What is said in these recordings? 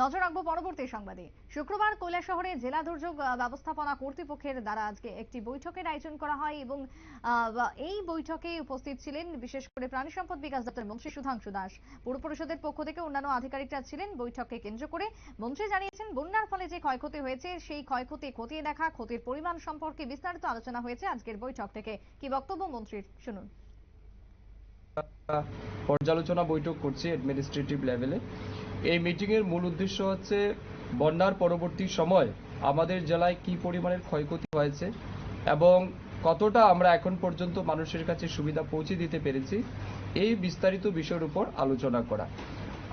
নজর রাখব পরবর্তী সংবাদে। শুক্রবার কৈলাসহরে জেলা দুর্যোগ ব্যবস্থাপনা কর্তৃপক্ষের দ্বারা আজকে একটি বৈঠকের আয়োজন করা হয় এবং এই বৈঠকে উপস্থিত ছিলেন বিশেষ করে প্রাণী সম্পদ বিকাশ দপ্তরের মন্ত্রী সুধাংশু দাস। পৌর পরিষদের পক্ষ থেকে অন্যান্য আধিকারিকরা ছিলেন বৈঠককে কেন্দ্র করে। মন্ত্রী জানিয়েছেন, বন্যার ফলে যে ক্ষয়ক্ষতি হয়েছে, সেই ক্ষয়ক্ষতি খতিয়ে দেখা, ক্ষতির পরিমাণ সম্পর্কে বিস্তারিত আলোচনা হয়েছে আজকের বৈঠক থেকে। কি বক্তব্য মন্ত্রীর? শুনুন। পর্যালোচনা বৈঠক করছি অ্যাডমিনিস্ট্রেটিভ লেভেলে এই মিটিংয়ের মূল উদ্দেশ্য হচ্ছে, বন্যার পরবর্তী সময় আমাদের জেলায় কি পরিমাণের ক্ষয়ক্ষতি হয়েছে এবং কতটা আমরা এখন পর্যন্ত মানুষের কাছে সুবিধা পৌঁছে দিতে পেরেছি, এই বিস্তারিত বিষয়ের উপর আলোচনা করা।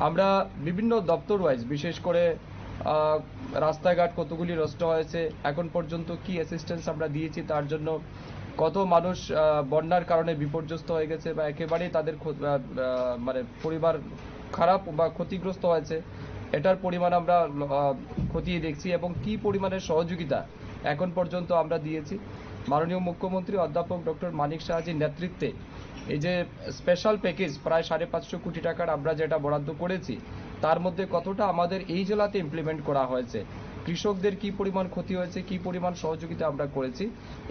আমরা বিভিন্ন দপ্তর ওয়াইজ বিশেষ করে রাস্তাঘাট কতগুলি নষ্ট হয়েছে, এখন পর্যন্ত কি অ্যাসিস্ট্যান্স আমরা দিয়েছি, তার জন্য কত মানুষ বন্যার কারণে বিপর্যস্ত হয়ে গেছে বা একেবারেই তাদের মানে পরিবার খারাপ বা ক্ষতিগ্রস্ত হয়েছে, এটার পরিমাণ আমরা খতিয়ে দেখছি এবং কি পরিমাণের সহযোগিতা এখন পর্যন্ত আমরা দিয়েছি। মাননীয় মুখ্যমন্ত্রী অধ্যাপক ডক্টর মানিক সাহাজির নেতৃত্বে এই যে স্পেশাল প্যাকেজ প্রায় সাড়ে পাঁচশো কোটি টাকার আমরা যেটা বরাদ্দ করেছি, তার মধ্যে কতটা আমাদের এই জেলাতে ইমপ্লিমেন্ট করা হয়েছে, কৃষকদের কি পরিমাণ ক্ষতি হয়েছে, কি পরিমাণ সহযোগিতা আমরা করেছি,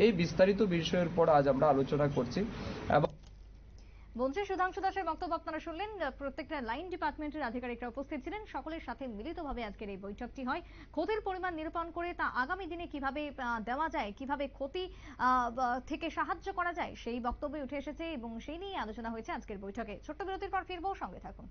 এই বিস্তারিত বিষয়ের উপর আজ আমরা আলোচনা করছি। এবং মন্ত্রী সুধাংশু দাসের বক্তব্য আপনারা শুনলেন। প্রত্যেকটা লাইন ডিপার্টমেন্টের আধিকারিকরা উপস্থিত ছিলেন। সকলের সাথে মিলিতভাবে আজকের এই বৈঠকটি হয়। ক্ষতির পরিমাণ নিরূপণ করে তা আগামী দিনে কীভাবে দেওয়া যায়, কীভাবে ক্ষতি থেকে সাহায্য করা যায়, সেই বক্তব্য উঠে এসেছে এবং সেই নিয়ে আলোচনা হয়েছে আজকের বৈঠকে। ছোট্ট বিরতির পর ফিরবো, সঙ্গে থাকুন।